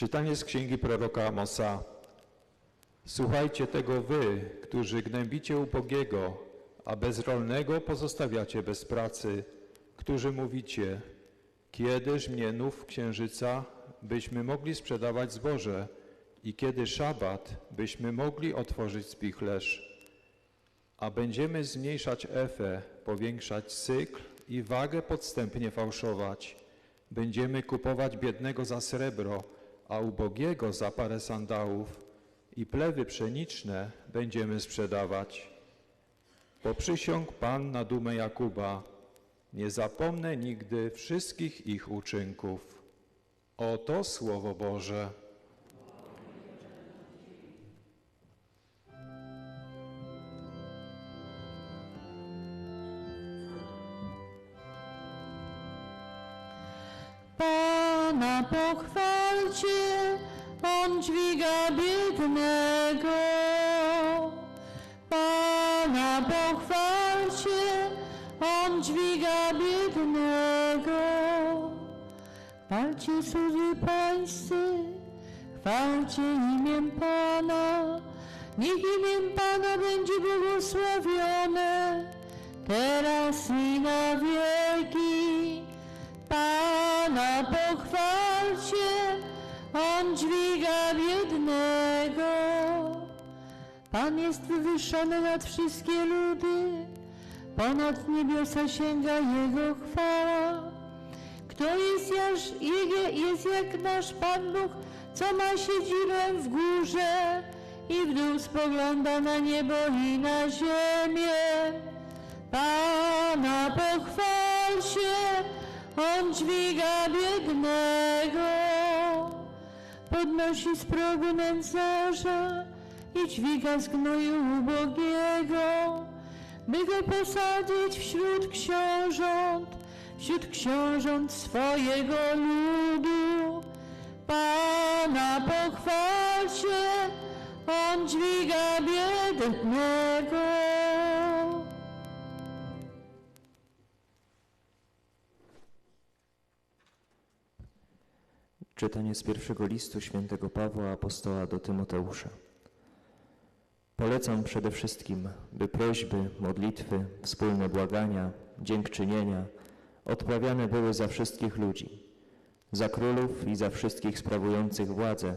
Czytanie z księgi proroka Amosa. Słuchajcie tego wy, którzy gnębicie ubogiego, a bezrolnego pozostawiacie bez pracy, którzy mówicie, kiedyż mnie nów księżyca, byśmy mogli sprzedawać zboże i kiedy szabat, byśmy mogli otworzyć spichlerz. A będziemy zmniejszać efę, powiększać cykl i wagę podstępnie fałszować. Będziemy kupować biednego za srebro, a ubogiego za parę sandałów i plewy pszeniczne będziemy sprzedawać. Poprzysiąg Pan na dumę Jakuba, nie zapomnę nigdy wszystkich ich uczynków. Oto Słowo Boże. Pana pochwalcie, On dźwiga biednego. Pana pochwalcie, On dźwiga biednego. Chwalcie cudzy pańscy, chwalcie imię Pana. Niech imię Pana będzie błogosławione, teraz i na wieki. Pochwalcie, On dźwiga biednego. Pan jest wywyższony nad wszystkie ludy, ponad niebiosa sięga Jego chwała. Kto jest, jego- jest jak nasz Pan Bóg, co ma siedzibę w górze i w dół spogląda na niebo i na ziemię. Pana pochwalcie, On dźwiga biednego, podnosi z progu nędzarza i dźwiga z gnoju ubogiego, by go posadzić wśród książąt, wśród książąt swojego ludu. Pana pochwalcie, On dźwiga biednego. Czytanie z pierwszego listu świętego Pawła Apostoła do Tymoteusza. Polecam przede wszystkim, by prośby, modlitwy, wspólne błagania, dziękczynienia odprawiane były za wszystkich ludzi, za królów i za wszystkich sprawujących władzę,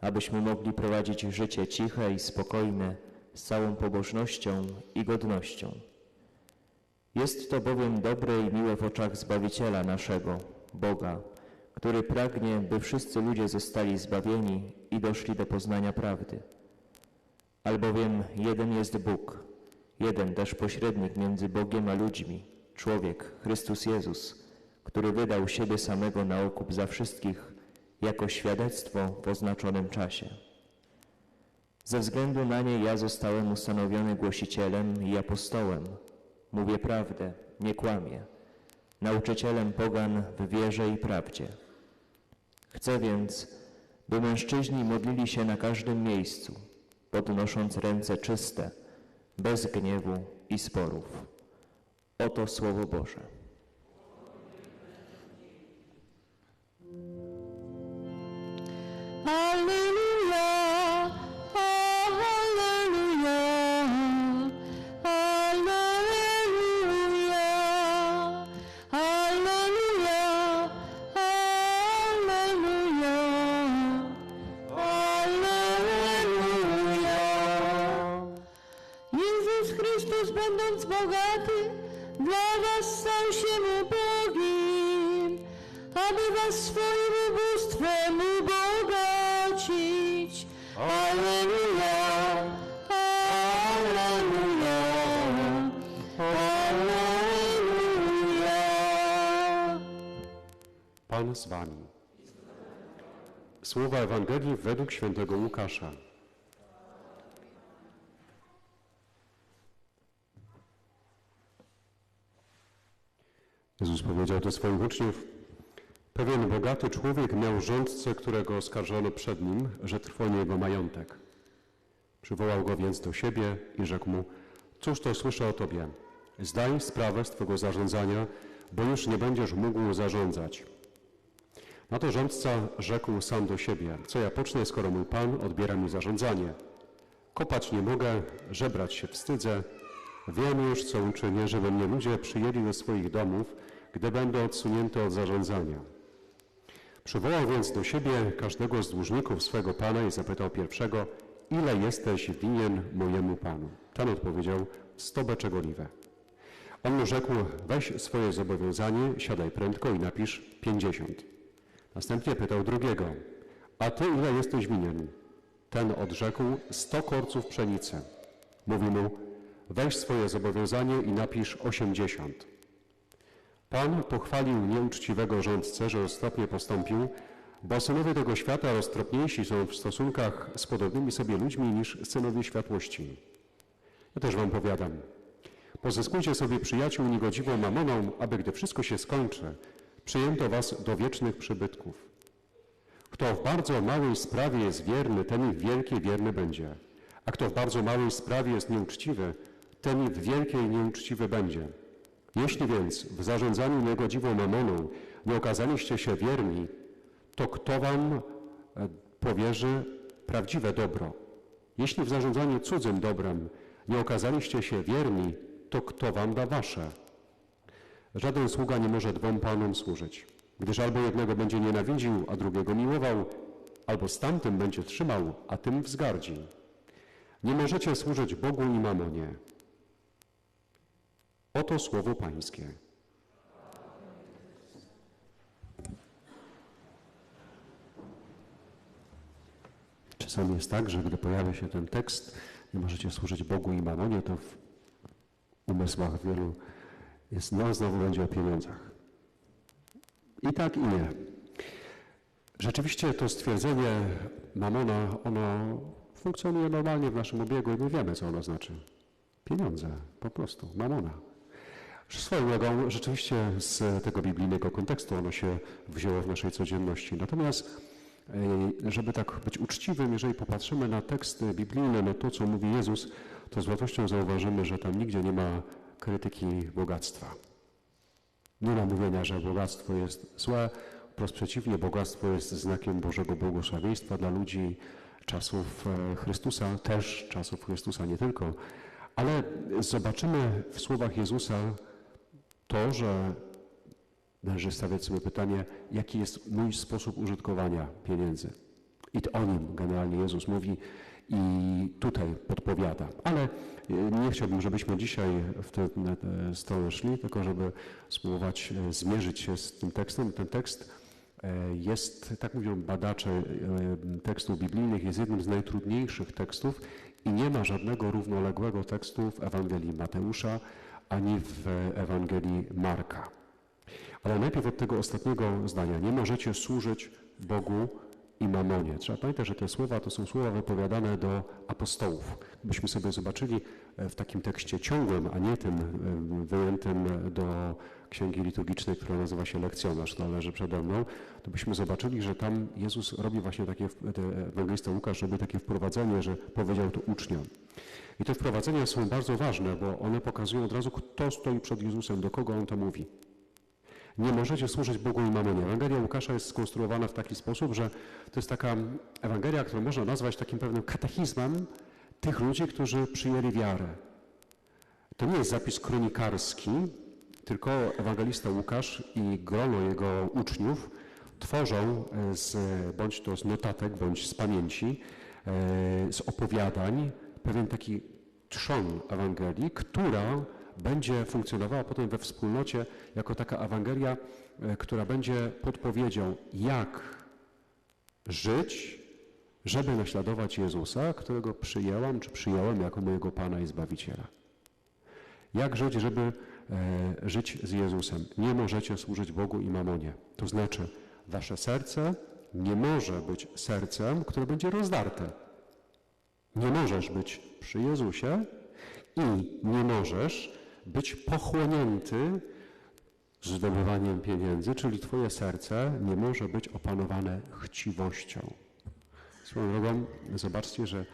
abyśmy mogli prowadzić życie ciche i spokojne, z całą pobożnością i godnością. Jest to bowiem dobre i miłe w oczach Zbawiciela naszego, Boga, który pragnie, by wszyscy ludzie zostali zbawieni i doszli do poznania prawdy. Albowiem jeden jest Bóg, jeden też pośrednik między Bogiem a ludźmi, człowiek, Chrystus Jezus, który wydał siebie samego na okup za wszystkich jako świadectwo w oznaczonym czasie. Ze względu na nie ja zostałem ustanowiony głosicielem i apostołem. Mówię prawdę, nie kłamię, nauczycielem pogan w wierze i prawdzie. Chcę więc, by mężczyźni modlili się na każdym miejscu, podnosząc ręce czyste, bez gniewu i sporów. Oto Słowo Boże. Będąc bogaty, dla was stał się ubogim, aby was swoim ubóstwem ubogacić. Alleluja, alleluja, alleluja. Pan z wami. Słowa Ewangelii według świętego Łukasza. Jezus powiedział do swoich uczniów, pewien bogaty człowiek miał rządcę, którego oskarżono przed nim, że trwoni jego majątek. Przywołał go więc do siebie i rzekł mu, cóż to słyszę o tobie? Zdaj sprawę z twego zarządzania, bo już nie będziesz mógł zarządzać. Na to rządca rzekł sam do siebie, co ja pocznę, skoro mój Pan odbiera mi zarządzanie. Kopać nie mogę, żebrać się wstydzę. Wiem już, co uczynię, żeby mnie ludzie przyjęli do swoich domów, gdy będę odsunięty od zarządzania. Przywołał więc do siebie każdego z dłużników swego Pana i zapytał pierwszego, ile jesteś winien mojemu Panu? Ten odpowiedział, sto beczek. On mu rzekł, weź swoje zobowiązanie, siadaj prędko i napisz pięćdziesiąt. Następnie pytał drugiego, a ty ile jesteś winien? Ten odrzekł, sto korców pszenicy. Mówi mu, weź swoje zobowiązanie i napisz osiemdziesiąt. Pan pochwalił nieuczciwego rządcę, że roztropnie postąpił, bo synowie tego świata roztropniejsi są w stosunkach z podobnymi sobie ludźmi niż synowie światłości. Ja też wam powiadam, pozyskujcie sobie przyjaciół niegodziwą mamoną, aby gdy wszystko się skończy, przyjęto was do wiecznych przybytków. Kto w bardzo małej sprawie jest wierny, ten i w wielkiej wierny będzie. A kto w bardzo małej sprawie jest nieuczciwy, ten i w wielkiej nieuczciwy będzie. Jeśli więc w zarządzaniu niegodziwą mamoną nie okazaliście się wierni, to kto wam e, powierzy prawdziwe dobro? Jeśli w zarządzaniu cudzym dobrem nie okazaliście się wierni, to kto wam da wasze? Żaden sługa nie może dwom panom służyć, gdyż albo jednego będzie nienawidził, a drugiego miłował, albo z tamtym będzie trzymał, a tym wzgardzi. Nie możecie służyć Bogu i mamonie. Oto słowo Pańskie. Czasami jest tak, że gdy pojawia się ten tekst, nie możecie służyć Bogu i mamonie, to w umysłach wielu jest, no znowu będzie o pieniądzach. I tak i nie. Rzeczywiście to stwierdzenie mamona, ono funkcjonuje normalnie w naszym obiegu i my wiemy, co ono znaczy. Pieniądze, po prostu, mamona. Swoją drogą, rzeczywiście z tego biblijnego kontekstu ono się wzięło w naszej codzienności. Natomiast, e, żeby tak być uczciwym, jeżeli popatrzymy na teksty biblijne, na to, co mówi Jezus, to z łatwością zauważymy, że tam nigdzie nie ma krytyki bogactwa. Nie ma mówienia, że bogactwo jest złe, wprost przeciwnie, bogactwo jest znakiem Bożego błogosławieństwa dla ludzi czasów e, Chrystusa, też czasów Chrystusa, nie tylko. Ale zobaczymy w słowach Jezusa to, że należy stawiać sobie pytanie, jaki jest mój sposób użytkowania pieniędzy. I o nim generalnie Jezus mówi i tutaj podpowiada. Ale e, nie chciałbym, żebyśmy dzisiaj w tę stronę szli, tylko żeby spróbować e, zmierzyć się z tym tekstem. Ten tekst e, jest, tak mówią badacze tekstów biblijnych, jest jednym z najtrudniejszych tekstów i nie ma żadnego równoległego tekstu w Ewangelii Mateusza ani w Ewangelii Marka. Ale najpierw od tego ostatniego zdania. Nie możecie służyć Bogu i mamonie. Trzeba pamiętać, że te słowa to są słowa wypowiadane do apostołów. Byśmy sobie zobaczyli w takim tekście ciągłym, a nie tym e, wyjętym do księgi liturgicznej, która nazywa się lekcjonarz, to leży przede mną, to byśmy zobaczyli, że tam Jezus robi właśnie takie, ewangelista Łukasz robi takie wprowadzenie, że powiedział to uczniom. I te wprowadzenia są bardzo ważne, bo one pokazują od razu, kto stoi przed Jezusem, do kogo On to mówi. Nie możecie służyć Bogu i mamonie. Ewangelia Łukasza jest skonstruowana w taki sposób, że to jest taka Ewangelia, którą można nazwać takim pewnym katechizmem tych ludzi, którzy przyjęli wiarę. To nie jest zapis kronikarski, tylko ewangelista Łukasz i grono jego uczniów tworzą e, z, bądź to z notatek, bądź z pamięci, e, z opowiadań, pewien taki trzon Ewangelii, która będzie funkcjonowała potem we wspólnocie jako taka Ewangelia, e, która będzie podpowiedzią, jak żyć, żeby naśladować Jezusa, którego przyjęłam czy przyjąłem jako mojego Pana i Zbawiciela. Jak żyć, żeby e, żyć z Jezusem? Nie możecie służyć Bogu i mamonie. To znaczy, wasze serce nie może być sercem, które będzie rozdarte. Nie możesz być przy Jezusie i nie możesz być pochłonięty zdobywaniem pieniędzy, czyli twoje serce nie może być opanowane chciwością. Swoją drogą, zobaczcie, że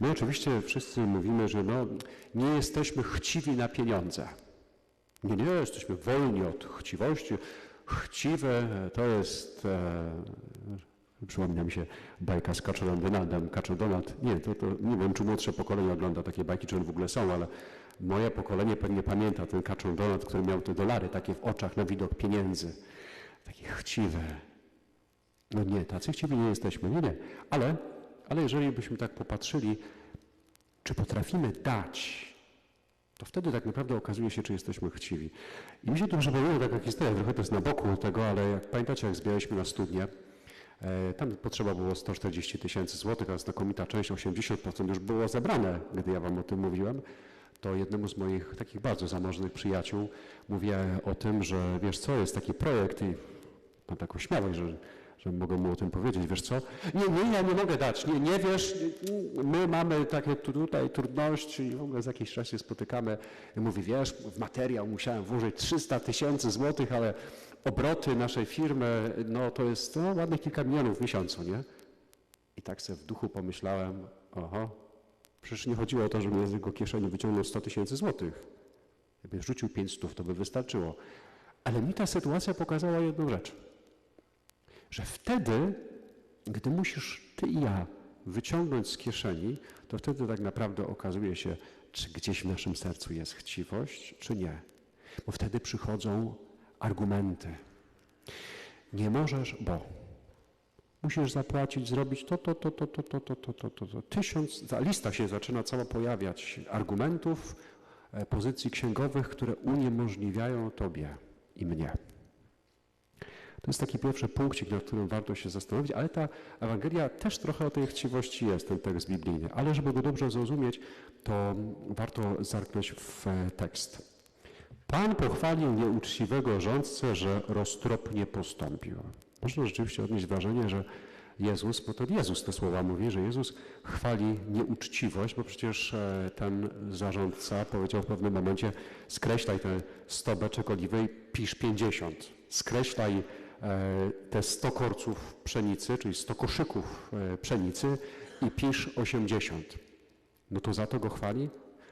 my oczywiście wszyscy mówimy, że no, nie jesteśmy chciwi na pieniądze. Nie, nie, jesteśmy wolni od chciwości. chciwe to jest, e, przypomina mi się bajka z Kaczorem Donaldem. Kaczor Donald, nie, to, to nie wiem, czy młodsze pokolenie ogląda takie bajki, czy one w ogóle są, ale moje pokolenie pewnie pamięta ten Kaczor Donald, który miał te dolary takie w oczach na widok pieniędzy. Takie chciwe. No nie, tacy chciwi nie jesteśmy, nie, nie. Ale, ale jeżeli byśmy tak popatrzyli, czy potrafimy dać, to wtedy tak naprawdę okazuje się, czy jesteśmy chciwi. I mi się tu przypomina taka historia, trochę to jest na boku tego, ale jak pamiętacie, jak zbieraliśmy na studnię, e, tam potrzeba było 140 tysięcy złotych, a znakomita część, 80% już było zebrane, gdy ja wam o tym mówiłem, to jednemu z moich takich bardzo zamożnych przyjaciół mówię o tym, że wiesz co, jest taki projekt i mam taką śmiałość, że, że mogę mu o tym powiedzieć, wiesz co? Nie, nie, ja nie mogę dać, nie, nie wiesz, my mamy takie tu- tutaj trudności i w ogóle za jakiś czas się spotykamy mówi, wiesz, w materiał musiałem włożyć 300 tysięcy złotych, ale obroty naszej firmy, no to jest no, ładnych kilka milionów w miesiącu, nie? I tak sobie w duchu pomyślałem, oho, przecież nie chodziło o to, żebym z jego kieszeni wyciągnął 100 tysięcy złotych. Jakby rzucił 500, to by wystarczyło. Ale mi ta sytuacja pokazała jedną rzecz. Że wtedy, gdy musisz ty i ja wyciągnąć z kieszeni, to wtedy tak naprawdę okazuje się, czy gdzieś w naszym sercu jest chciwość, czy nie. Bo wtedy przychodzą argumenty. Nie możesz, bo musisz zapłacić, zrobić to, to, to, to, to, to, to, to, to, to, to. Tysiąc, ta lista się zaczyna cała pojawiać argumentów, e, pozycji księgowych, które uniemożliwiają Tobie i mnie. To jest taki pierwszy punkcik, nad którym warto się zastanowić, ale ta Ewangelia też trochę o tej chciwości jest, ten tekst biblijny. Ale żeby go dobrze zrozumieć, to warto zerknąć w tekst. Pan pochwalił nieuczciwego rządcę, że roztropnie postąpił. Można rzeczywiście odnieść wrażenie, że Jezus, bo to Jezus te słowa mówi, że Jezus chwali nieuczciwość, bo przecież e, ten zarządca powiedział w pewnym momencie skreślaj te 100 beczek oliwy i pisz 50. Skreślaj te 100 korców pszenicy, czyli 100 koszyków e, pszenicy i pisz 80. No to za to go chwali?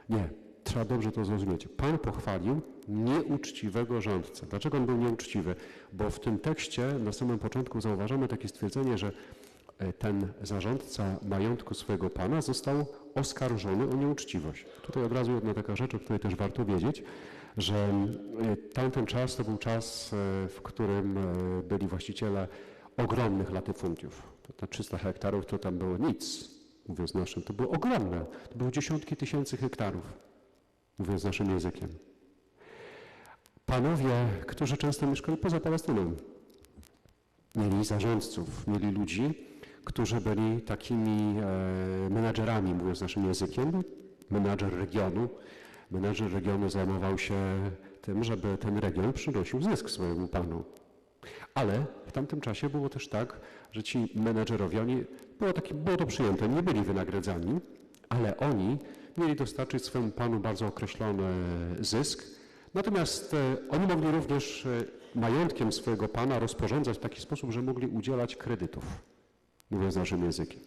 Nie. Trzeba dobrze to zrozumieć. Pan pochwalił nieuczciwego rządcę. Dlaczego on był nieuczciwy? Bo w tym tekście na samym początku zauważamy takie stwierdzenie, że e, ten zarządca majątku swojego pana został oskarżony o nieuczciwość. Tutaj od razu jedna taka rzecz, o której też warto wiedzieć, że e, tamten czas to był czas, e, w którym e, byli właściciele ogromnych latyfundiów. To, to 300 hektarów to tam było nic, mówiąc naszym. To było ogromne. To były dziesiątki tysięcy hektarów mówiąc naszym językiem. Panowie, którzy często mieszkali poza Palestyną, mieli zarządców, mieli ludzi, którzy byli takimi e, menadżerami, mówiąc naszym językiem, menadżer regionu. Menadżer regionu zajmował się tym, żeby ten region przynosił zysk swojemu panu. Ale w tamtym czasie było też tak, że ci menedżerowie, oni, było, taki, było to przyjęte, nie byli wynagradzani, ale oni mieli dostarczyć swemu panu bardzo określony zysk. Natomiast e, oni mogli również e, majątkiem swojego pana rozporządzać w taki sposób, że mogli udzielać kredytów, mówiąc naszym językiem.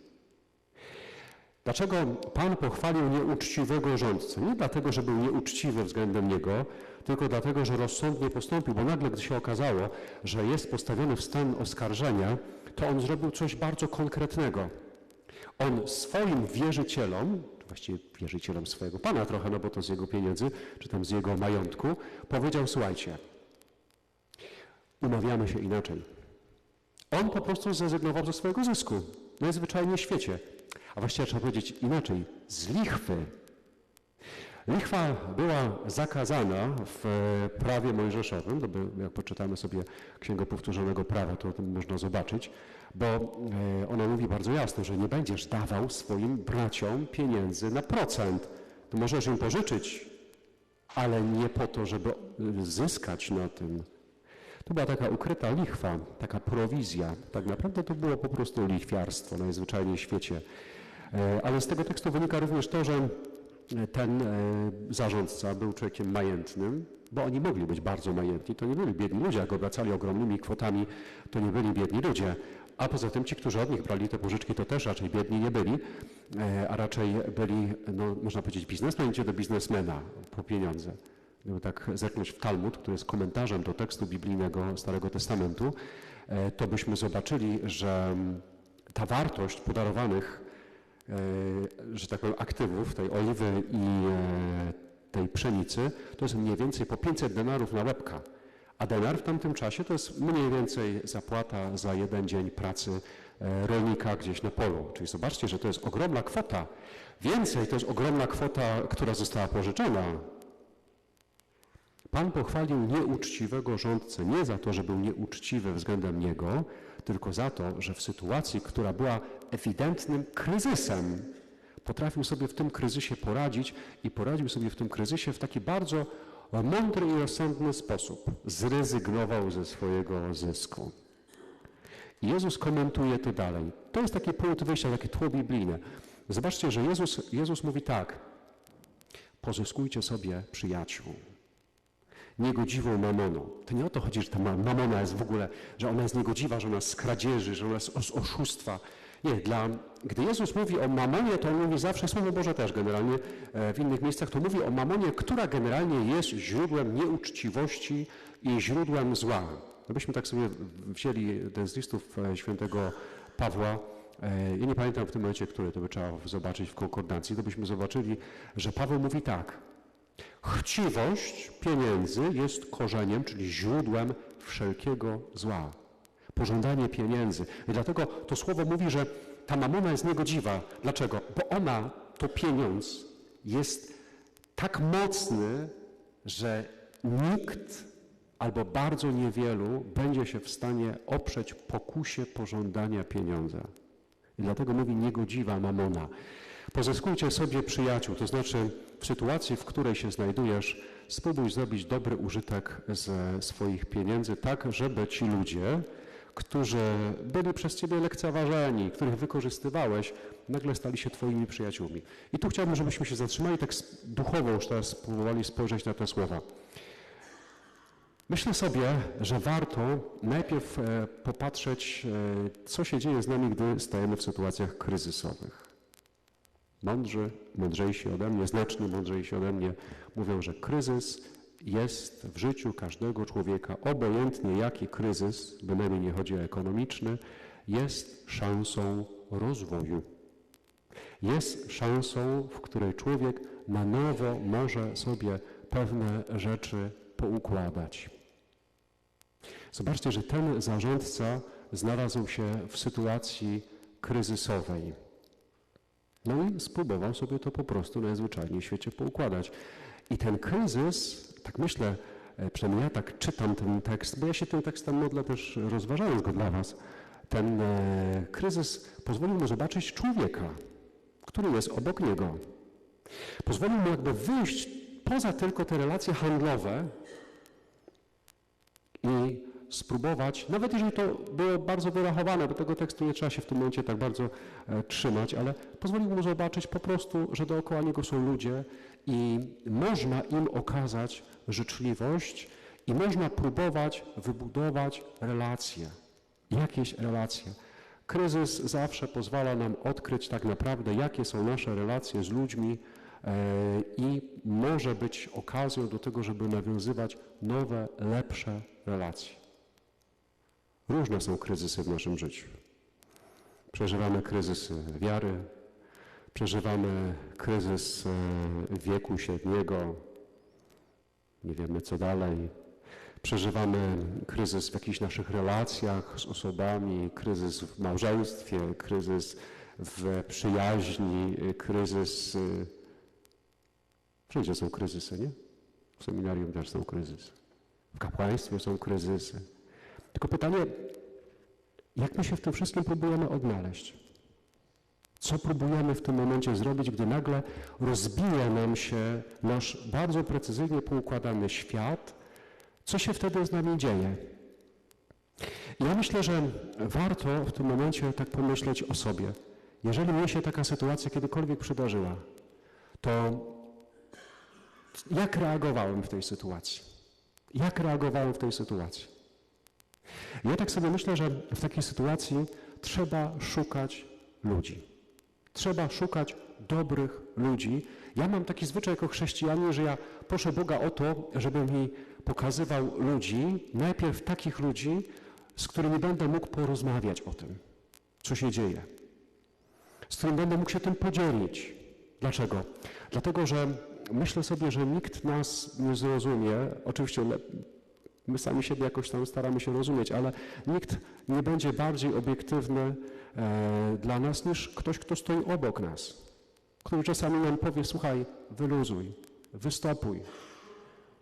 Dlaczego Pan pochwalił nieuczciwego rządcę? Nie dlatego, że był nieuczciwy względem niego, tylko dlatego, że rozsądnie postąpił, bo nagle, gdy się okazało, że jest postawiony w stan oskarżenia, to on zrobił coś bardzo konkretnego. On swoim wierzycielom, właściwie wierzycielom swojego pana trochę, no bo to z jego pieniędzy, czy tam z jego majątku, powiedział: Słuchajcie, umawiamy się inaczej. On po prostu zrezygnował ze swojego zysku. Najzwyczajniej w świecie. A właściwie trzeba powiedzieć inaczej, z lichwy. Lichwa była zakazana w prawie mojżeszowym, to jak poczytamy sobie Księgę Powtórzonego Prawa, to o tym można zobaczyć, bo e, ona mówi bardzo jasno, że nie będziesz dawał swoim braciom pieniędzy na procent. To możesz im pożyczyć, ale nie po to, żeby e, zyskać na tym. To była taka ukryta lichwa, taka prowizja. Tak naprawdę to było po prostu lichwiarstwo najzwyczajniej w świecie. E, Ale z tego tekstu wynika również to, że ten e, zarządca był człowiekiem majętnym, bo oni mogli być bardzo majętni. To nie byli biedni ludzie, jak obracali ogromnymi kwotami, to nie byli biedni ludzie. A poza tym ci, którzy od nich brali te pożyczki, to też raczej biedni nie byli, e, a raczej byli, no, można powiedzieć, biznesmen idzie do biznesmena po pieniądze. Gdyby tak zerknąć w Talmud, który jest komentarzem do tekstu biblijnego Starego Testamentu, e, to byśmy zobaczyli, że ta wartość podarowanych, e, że tak powiem, aktywów, tej oliwy i e, tej pszenicy, to jest mniej więcej po 500 denarów na łebka. A denar w tamtym czasie to jest mniej więcej zapłata za jeden dzień pracy rolnika gdzieś na polu. Czyli zobaczcie, że to jest ogromna kwota. Więcej to jest ogromna kwota, która została pożyczona. Pan pochwalił nieuczciwego rządcę nie za to, że był nieuczciwy względem niego, tylko za to, że w sytuacji, która była ewidentnym kryzysem, potrafił sobie w tym kryzysie poradzić i poradził sobie w tym kryzysie w taki bardzo mądry i rozsądny sposób. Zrezygnował ze swojego zysku. I Jezus komentuje to dalej. To jest taki punkt wyjścia, takie tło biblijne. Zobaczcie, że Jezus, Jezus mówi tak. Pozyskujcie sobie przyjaciół. Niegodziwą mamoną. To nie o to chodzi, że ta ma- mamona jest w ogóle, że ona jest niegodziwa, że ona jest z kradzieży, że ona jest z oszustwa. Nie, dla, gdy Jezus mówi o mamonie, to on mówi zawsze, Słowo Boże też generalnie e, w innych miejscach, to mówi o mamonie, która generalnie jest źródłem nieuczciwości i źródłem zła. Gdybyśmy tak sobie wzięli ten z listów e, świętego Pawła, e, ja nie pamiętam w tym momencie, który to by trzeba zobaczyć w konkordancji, to byśmy zobaczyli, że Paweł mówi tak. Chciwość pieniędzy jest korzeniem, czyli źródłem wszelkiego zła. Pożądanie pieniędzy. I dlatego to słowo mówi, że ta mamona jest niegodziwa. Dlaczego? Bo ona, to pieniądz, jest tak mocny, że nikt albo bardzo niewielu będzie się w stanie oprzeć pokusie pożądania pieniądza. I dlatego mówi niegodziwa mamona. Pozyskujcie sobie przyjaciół, to znaczy w sytuacji, w której się znajdujesz, spróbuj zrobić dobry użytek ze swoich pieniędzy, tak żeby ci ludzie, którzy byli przez ciebie lekceważeni, których wykorzystywałeś, nagle stali się twoimi przyjaciółmi. I tu chciałbym, żebyśmy się zatrzymali, tak duchowo już teraz spróbowali spojrzeć na te słowa. Myślę sobie, że warto najpierw e, popatrzeć, e, co się dzieje z nami, gdy stajemy w sytuacjach kryzysowych. Mądrzy, mądrzejsi ode mnie, znacznie mądrzejsi ode mnie mówią, że kryzys jest w życiu każdego człowieka, obojętnie jaki kryzys, bynajmniej nie chodzi o ekonomiczny, jest szansą rozwoju. Jest szansą, w której człowiek na nowo może sobie pewne rzeczy poukładać. Zobaczcie, że ten zarządca znalazł się w sytuacji kryzysowej. No i spróbował sobie to po prostu najzwyczajniej w świecie poukładać. I ten kryzys, tak myślę, e, przynajmniej ja tak czytam ten tekst, bo ja się tym tekstem modlę też rozważając go dla Was. Ten e, kryzys pozwolił mu zobaczyć człowieka, który jest obok niego. Pozwolił mu jakby wyjść poza tylko te relacje handlowe i spróbować, nawet jeżeli to było bardzo wyrachowane, bo tego tekstu nie trzeba się w tym momencie tak bardzo e, trzymać, ale pozwolił mu zobaczyć po prostu, że dookoła niego są ludzie i można im okazać życzliwość i można próbować wybudować relacje, jakieś relacje. Kryzys zawsze pozwala nam odkryć tak naprawdę, jakie są nasze relacje z ludźmi e, i może być okazją do tego, żeby nawiązywać nowe, lepsze relacje. Różne są kryzysy w naszym życiu. Przeżywamy kryzys wiary, przeżywamy kryzys e, wieku średniego, nie wiemy co dalej. Przeżywamy kryzys w jakichś naszych relacjach z osobami, kryzys w małżeństwie, kryzys w przyjaźni, y, kryzys. y, Wszędzie są kryzysy, nie? W seminarium też są kryzysy. W kapłaństwie są kryzysy. Tylko pytanie, jak my się w tym wszystkim próbujemy odnaleźć? Co próbujemy w tym momencie zrobić, gdy nagle rozbija nam się nasz bardzo precyzyjnie poukładany świat? Co się wtedy z nami dzieje? Ja myślę, że warto w tym momencie tak pomyśleć o sobie. Jeżeli mnie się taka sytuacja kiedykolwiek przydarzyła, to jak reagowałem w tej sytuacji? Jak reagowałem w tej sytuacji? Ja tak sobie myślę, że w takiej sytuacji trzeba szukać ludzi. Trzeba szukać dobrych ludzi. Ja mam taki zwyczaj jako chrześcijanin, że ja proszę Boga o to, żeby mi pokazywał ludzi, najpierw takich ludzi, z którymi będę mógł porozmawiać o tym, co się dzieje, z którym będę mógł się tym podzielić. Dlaczego? Dlatego, że myślę sobie, że nikt nas nie zrozumie. Oczywiście my sami siebie jakoś tam staramy się rozumieć, ale nikt nie będzie bardziej obiektywny e, dla nas niż ktoś, kto stoi obok nas. Który czasami nam powie, słuchaj, wyluzuj, wystopuj.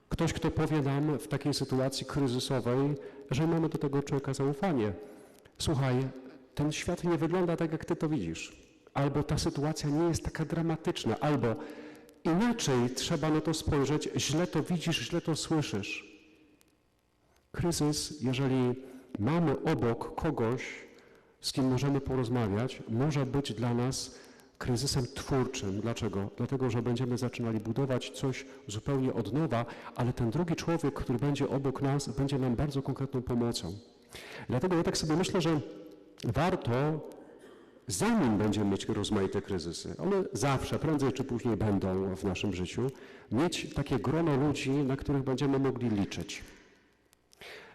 Ktoś, kto powie nam w takiej sytuacji kryzysowej, że mamy do tego człowieka zaufanie. Słuchaj, ten świat nie wygląda tak, jak ty to widzisz. Albo ta sytuacja nie jest taka dramatyczna, albo inaczej trzeba na to spojrzeć, źle to widzisz, źle to słyszysz. Kryzys, jeżeli mamy obok kogoś, z kim możemy porozmawiać, może być dla nas kryzysem twórczym. Dlaczego? Dlatego, że będziemy zaczynali budować coś zupełnie od nowa, ale ten drugi człowiek, który będzie obok nas, będzie nam bardzo konkretną pomocą. Dlatego ja tak sobie myślę, że warto, zanim będziemy mieć rozmaite kryzysy, one zawsze, prędzej czy później będą w naszym życiu, mieć takie grono ludzi, na których będziemy mogli liczyć.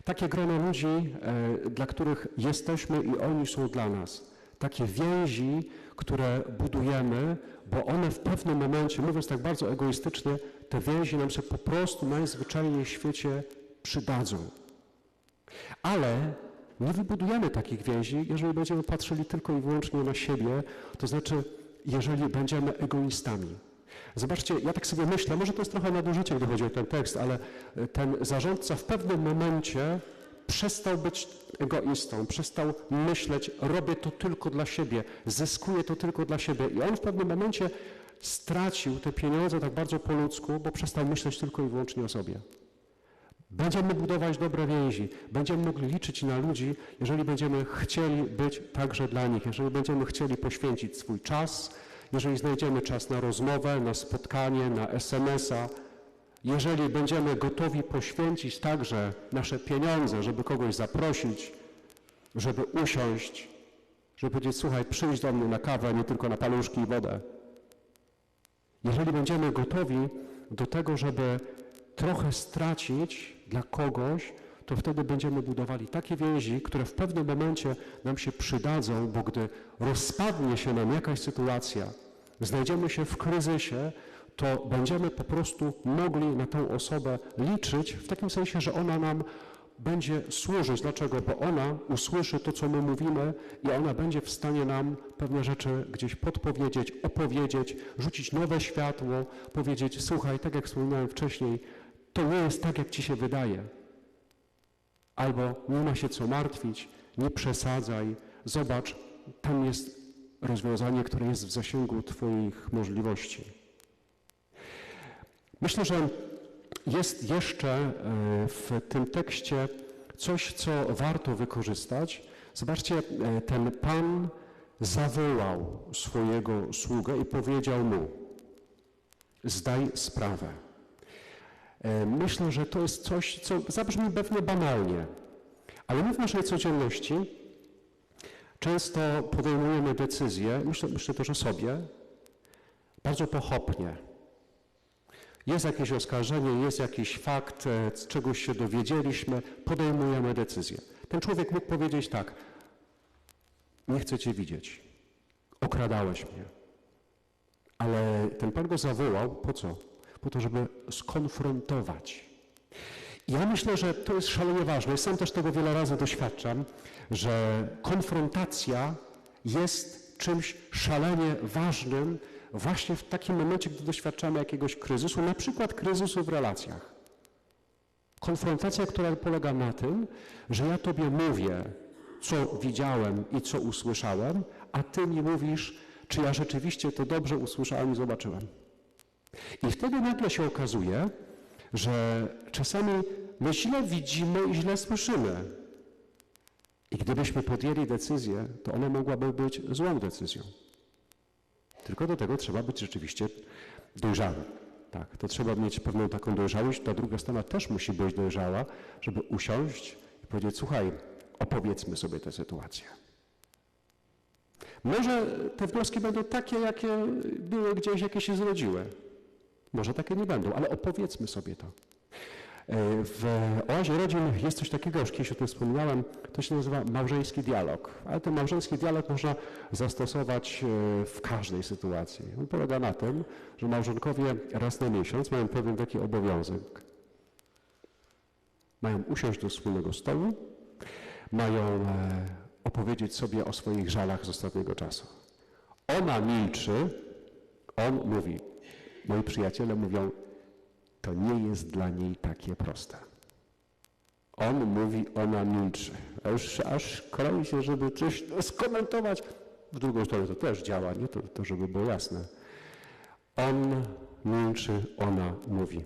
Takie grono ludzi, e, dla których jesteśmy i oni są dla nas. Takie więzi, które budujemy, bo one w pewnym momencie, mówiąc tak bardzo egoistycznie, te więzi nam się po prostu najzwyczajniej w świecie przydadzą. Ale nie wybudujemy takich więzi, jeżeli będziemy patrzyli tylko i wyłącznie na siebie, to znaczy, jeżeli będziemy egoistami. Zobaczcie, ja tak sobie myślę, może to jest trochę nadużycie, gdy chodzi o ten tekst, ale e, ten zarządca w pewnym momencie przestał być egoistą, przestał myśleć, robię to tylko dla siebie, zyskuję to tylko dla siebie. I on w pewnym momencie stracił te pieniądze tak bardzo po ludzku, bo przestał myśleć tylko i wyłącznie o sobie. Będziemy budować dobre więzi, będziemy mogli liczyć na ludzi, jeżeli będziemy chcieli być także dla nich, jeżeli będziemy chcieli poświęcić swój czas, jeżeli znajdziemy czas na rozmowę, na spotkanie, na SMS-a, jeżeli będziemy gotowi poświęcić także nasze pieniądze, żeby kogoś zaprosić, żeby usiąść, żeby powiedzieć, słuchaj, przyjdź do mnie na kawę, nie tylko na paluszki i wodę. Jeżeli będziemy gotowi do tego, żeby trochę stracić dla kogoś, to wtedy będziemy budowali takie więzi, które w pewnym momencie nam się przydadzą, bo gdy rozpadnie się nam jakaś sytuacja, znajdziemy się w kryzysie, to będziemy po prostu mogli na tę osobę liczyć, w takim sensie, że ona nam będzie służyć. Dlaczego? Bo ona usłyszy to, co my mówimy i ona będzie w stanie nam pewne rzeczy gdzieś podpowiedzieć, opowiedzieć, rzucić nowe światło, powiedzieć, słuchaj, tak jak wspominałem wcześniej, to nie jest tak, jak ci się wydaje. Albo nie ma się co martwić, nie przesadzaj, zobacz, tam jest rozwiązanie, które jest w zasięgu Twoich możliwości. Myślę, że jest jeszcze e, w tym tekście coś, co warto wykorzystać. Zobaczcie, e, ten Pan zawołał swojego sługę i powiedział mu: Zdaj sprawę. E, Myślę, że to jest coś, co zabrzmi pewnie banalnie, ale my w naszej codzienności często podejmujemy decyzje, myślę, myślę też o sobie, bardzo pochopnie. Jest jakieś oskarżenie, jest jakiś fakt, e, z czegoś się dowiedzieliśmy, podejmujemy decyzję. Ten człowiek mógł powiedzieć tak, nie chcę cię widzieć, okradałeś mnie. Ale ten Pan go zawołał, po co? Po to, żeby skonfrontować. Ja myślę, że to jest szalenie ważne. Sam też tego wiele razy doświadczam, że konfrontacja jest czymś szalenie ważnym właśnie w takim momencie, gdy doświadczamy jakiegoś kryzysu, na przykład kryzysu w relacjach. Konfrontacja, która polega na tym, że ja Tobie mówię, co widziałem i co usłyszałem, a Ty mi mówisz, czy ja rzeczywiście to dobrze usłyszałem i zobaczyłem. I wtedy nagle się okazuje, że czasami my źle widzimy i źle słyszymy. I gdybyśmy podjęli decyzję, to ona mogłaby być złą decyzją. Tylko do tego trzeba być rzeczywiście dojrzałym. Tak, to trzeba mieć pewną taką dojrzałość. Ta druga strona też musi być dojrzała, żeby usiąść i powiedzieć: Słuchaj, opowiedzmy sobie tę sytuację. Może te wnioski będą takie, jakie były gdzieś, jakie się zrodziły. Może takie nie będą, ale opowiedzmy sobie to. E, W Oazie Rodzin jest coś takiego, już kiedyś o tym wspomniałem, to się nazywa małżeński dialog. Ale ten małżeński dialog można zastosować e, w każdej sytuacji. On polega na tym, że małżonkowie raz na miesiąc mają pewien taki obowiązek. Mają usiąść do wspólnego stołu, mają e, opowiedzieć sobie o swoich żalach z ostatniego czasu. Ona milczy, on mówi. Moi przyjaciele mówią, to nie jest dla niej takie proste. On mówi, ona milczy. Już aż kroi się, żeby coś skomentować. W drugą stronę to też działa, nie? To, to żeby było jasne. On milczy, ona mówi.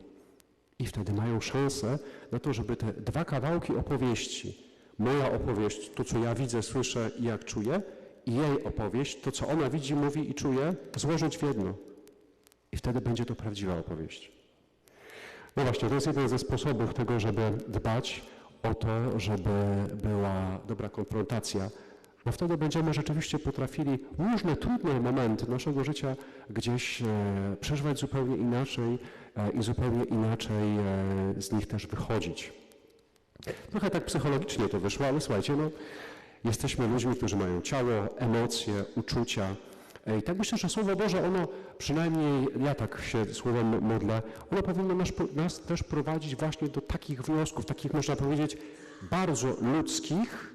I wtedy mają szansę na to, żeby te dwa kawałki opowieści, moja opowieść, to co ja widzę, słyszę i jak czuję, i jej opowieść, to co ona widzi, mówi i czuje, złożyć w jedno. I wtedy będzie to prawdziwa opowieść. No właśnie, to jest jeden ze sposobów tego, żeby dbać o to, żeby była dobra konfrontacja. Bo wtedy będziemy rzeczywiście potrafili różne trudne momenty naszego życia gdzieś e, przeżywać zupełnie inaczej e, i zupełnie inaczej e, z nich też wychodzić. Trochę tak psychologicznie to wyszło, ale słuchajcie, no, jesteśmy ludźmi, którzy mają ciało, emocje, uczucia. E, I tak myślę, że Słowo Boże, ono przynajmniej, ja tak się Słowem modlę, ono powinno nas, nas też prowadzić właśnie do takich wniosków, takich można powiedzieć bardzo ludzkich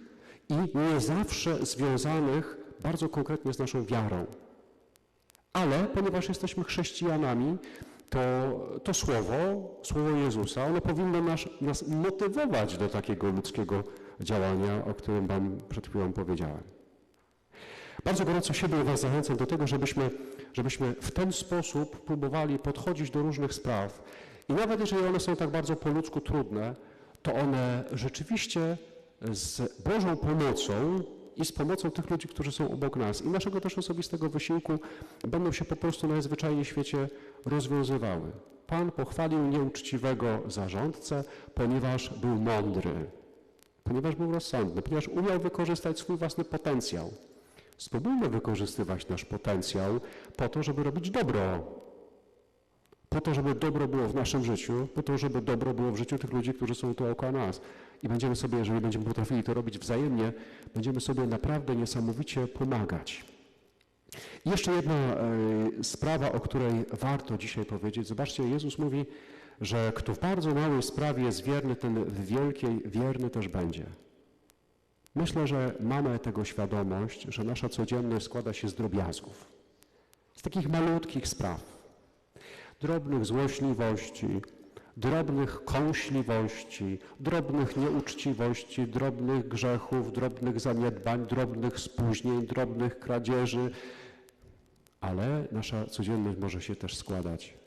i nie zawsze związanych bardzo konkretnie z naszą wiarą. Ale ponieważ jesteśmy chrześcijanami, to, to słowo, słowo Jezusa, ono powinno nas, nas motywować do takiego ludzkiego działania, o którym Wam przed chwilą powiedziałem. Bardzo gorąco siebie Was zachęcam do tego, żebyśmy, żebyśmy w ten sposób próbowali podchodzić do różnych spraw. I nawet jeżeli one są tak bardzo po ludzku trudne, to one rzeczywiście z Bożą pomocą i z pomocą tych ludzi, którzy są obok nas i naszego też osobistego wysiłku będą się po prostu najzwyczajniej w świecie rozwiązywały. Pan pochwalił nieuczciwego zarządcę, ponieważ był mądry, ponieważ był rozsądny, ponieważ umiał wykorzystać swój własny potencjał. Spróbujmy wykorzystywać nasz potencjał po to, żeby robić dobro. Po to, żeby dobro było w naszym życiu, po to, żeby dobro było w życiu tych ludzi, którzy są dookoła nas. I będziemy sobie, jeżeli będziemy potrafili to robić wzajemnie, będziemy sobie naprawdę niesamowicie pomagać. Jeszcze jedna e, sprawa, o której warto dzisiaj powiedzieć. Zobaczcie, Jezus mówi, że kto w bardzo małej sprawie jest wierny, ten w wielkiej wierny też będzie. Myślę, że mamy tego świadomość, że nasza codzienność składa się z drobiazgów, z takich malutkich spraw, drobnych złośliwości, drobnych kąśliwości, drobnych nieuczciwości, drobnych grzechów, drobnych zaniedbań, drobnych spóźnień, drobnych kradzieży, ale nasza codzienność może się też składać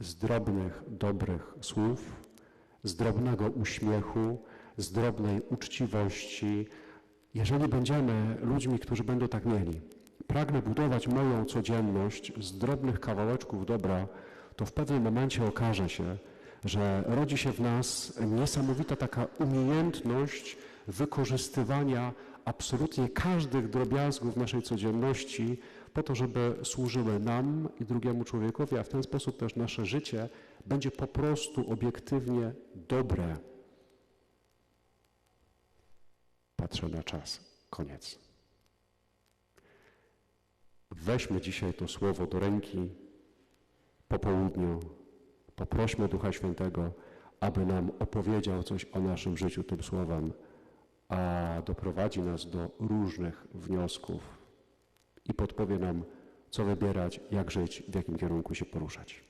z drobnych, dobrych słów, z drobnego uśmiechu, z drobnej uczciwości. Jeżeli będziemy ludźmi, którzy będą tak mieli, pragnę budować moją codzienność z drobnych kawałeczków dobra, to w pewnym momencie okaże się, że rodzi się w nas niesamowita taka umiejętność wykorzystywania absolutnie każdych drobiazgów naszej codzienności po to, żeby służyły nam i drugiemu człowiekowi, a w ten sposób też nasze życie będzie po prostu obiektywnie dobre. Patrzę na czas. Koniec. Weźmy dzisiaj to słowo do ręki po południu. Poprośmy Ducha Świętego, aby nam opowiedział coś o naszym życiu tym słowem, a doprowadzi nas do różnych wniosków i podpowie nam, co wybierać, jak żyć, w jakim kierunku się poruszać.